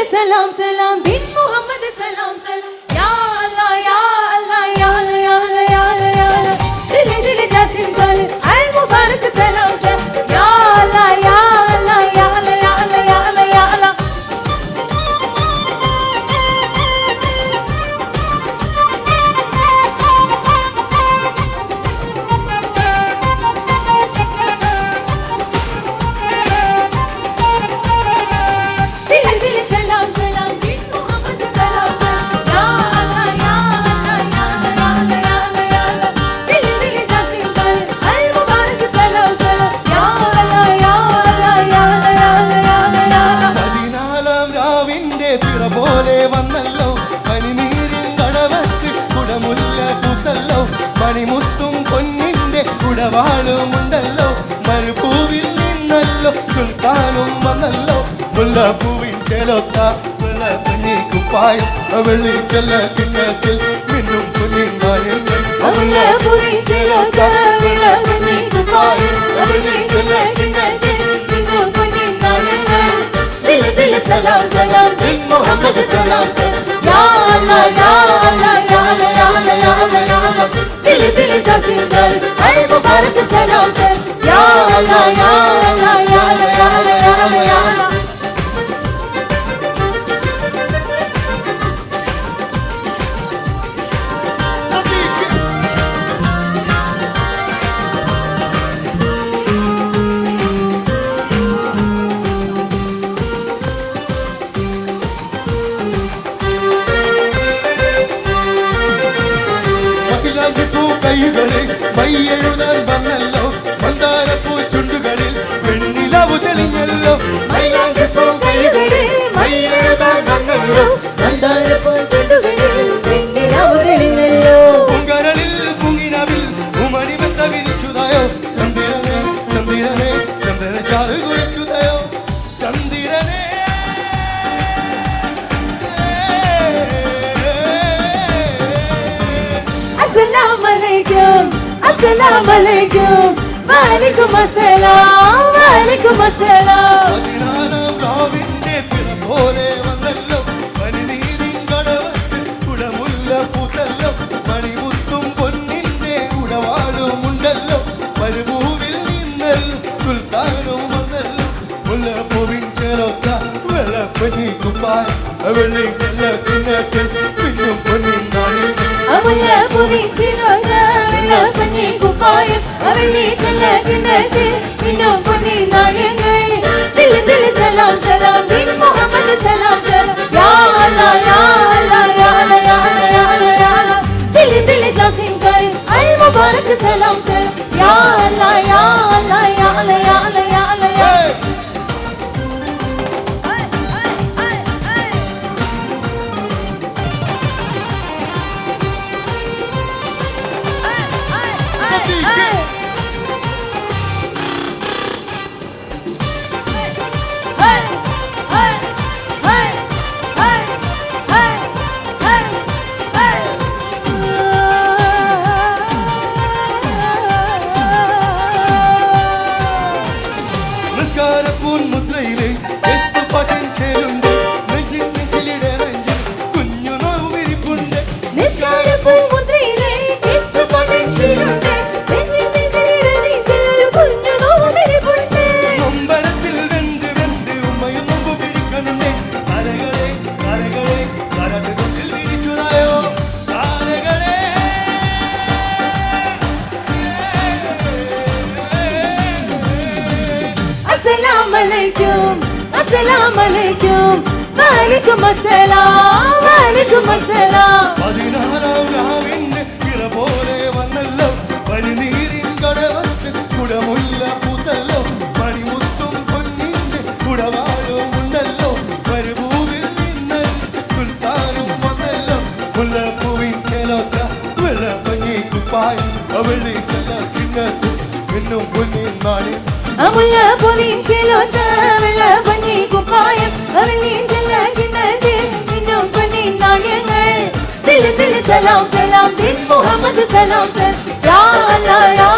ദിൽ സലാം സലാം ബിൻ മുഹമ്മദ് സലാം പൊന്നിന്റെ മരുപൂവിൽ മരുഭൂവിൽ നിന്നല്ലോ. സുൽത്താനും വന്നല്ലോ. മുല്ലപ്പൂവിൻ ചേലൊത്ത വെള്ള കുഞ്ഞി കുപ്പായം. വെള്ളി ചെല്ല കിണ്ണത്തിൽ മിന്നും കുഞ്ഞിൻ കുപ്പായം. ദിൽ ദിൽ സലാം സലാം. മുഹമ്മദ് സലാം സലാം. യാ മുബാറക് സലാം സലാം യാ അല്ലാ യാ അല്ലാ യാ അല്ലാ യാ അല്ലാ യാ അല്ലാ യാ അല്ലാ മഹിളാഞ്ചിപ്പൂ കൈകളിൽ മൈയെഴുതാൻ വന്നല്ലോ. മന്ദാരപ്പൂ ചുണ്ടുകളിൽ വെണ്ണിലവു തെളിഞ്ഞല്ലോ. മൈലാഞ്ചിപ്പൂ കൈകളിൽ മൈയെഴുതാൻ വന്നല്ലോ. മന്ദാരപ്പൂ ചുണ്ടുകളിൽ വെണ്ണിലാവ് തെളിഞ്ഞല്ലോ. പൂങ്കരളിൽ പൂങ്ങിനവിൽ ഉമണിമെത്ത വിരിച്ചുതായോ. ചന്ദ്രനെ ചന്ദ്രനെ ചന്ദ്രന ചാറ് കുളിച്ചുതായോ ചന്ദ്രനെ. അസ്സലാമു അലൈക്കും അസ്സലാമു അലൈക്കും വലൈക്കും അസ്സലാം വലൈക്കും അസ്സലാം. പതിനാലാം രാവിന്റെ പിറ പോലെ വന്നല്ലോ. പനിനീരിൻ കടവത്ത് കുടമുല്ല പൂത്തല്ലോ. മണിമുത്തും പൊന്നിന്റെ ഉടവാളുമുണ്ടല്ലോ മരുഭൂവിൽ നിന്നൽ സുൽത്താനും വന്നല്ലോ. മുല്ലപ്പൂവിൻ ചേലൊത്ത വെള്ളപ്പനി കുപ്പായ. വെള്ളി ചെല്ല കിണ്ണത്തിൽ പിന്നും പൊന്നിൻ അമുല പുവിച്ചിലൊന്ന വെള്ളപ്പഞ്ഞി കുപ്പായം അവളി ചെല്ല കിണ്ണത്തിൽ പിന്നും പൊന്നി നാണ്യങ്ങൾ ദിൽ ദിൽ സലാം സലാം ബിൻ മുഹമ്മദ് സലാം സലാം യാ അല്ലാ യാ അല്ലാ യാ അല്ലാ യാ അല്ലാ യാ അല്ലാ യാ അല്ലാ ദിൽ ദിൽ ജാസിം ഖാലിദ് അൽ മുബാറക് സലാം സലാം യാ അല്ലാ യാ അല്ലാ യാ അല്ലാ യാ അല്ലാ അലൈക്കും അസ്സലാമു അലൈക്കും വഅലൈക്കും അസ്സലാം വഅലൈക്കും അസ്സലാം. പതിനാലാം രാവിന്റെ പിറ പോലെ വന്നല്ലോ. പനിനീരിൻ കടവത്ത് കുടമുല്ല പൂത്തല്ലോ. പണിമുത്തും പൊന്നിന്റെ കുടവാളും ഉണ്ടല്ലോ. മരുഭൂവിൽ നിന്ന് സുൽത്താനും വന്നല്ലോ. മുല്ലപ്പൂവിൻ ചെലോത്ത വെള്ളപ്പങ്ങി കുപ്പായി അവളി ചെല്ല കിണ്ണത്തിൽ പിന്നും പൊന്നിൻ നാടി അമുല പൂവിൻ ചിലൊത്ത വെള്ളപ്പഞ്ഞി കുപ്പായം അവളി ചെല്ല കിണ്ണത്തിൽ മിന്നും പൊന്നിൻ നാണ്യങ്ങൾ ദിൽ ദിൽ സലാം സലാം ബിൻ മുഹമ്മദ് സലാം സലാം യാ അല്ലാ യാ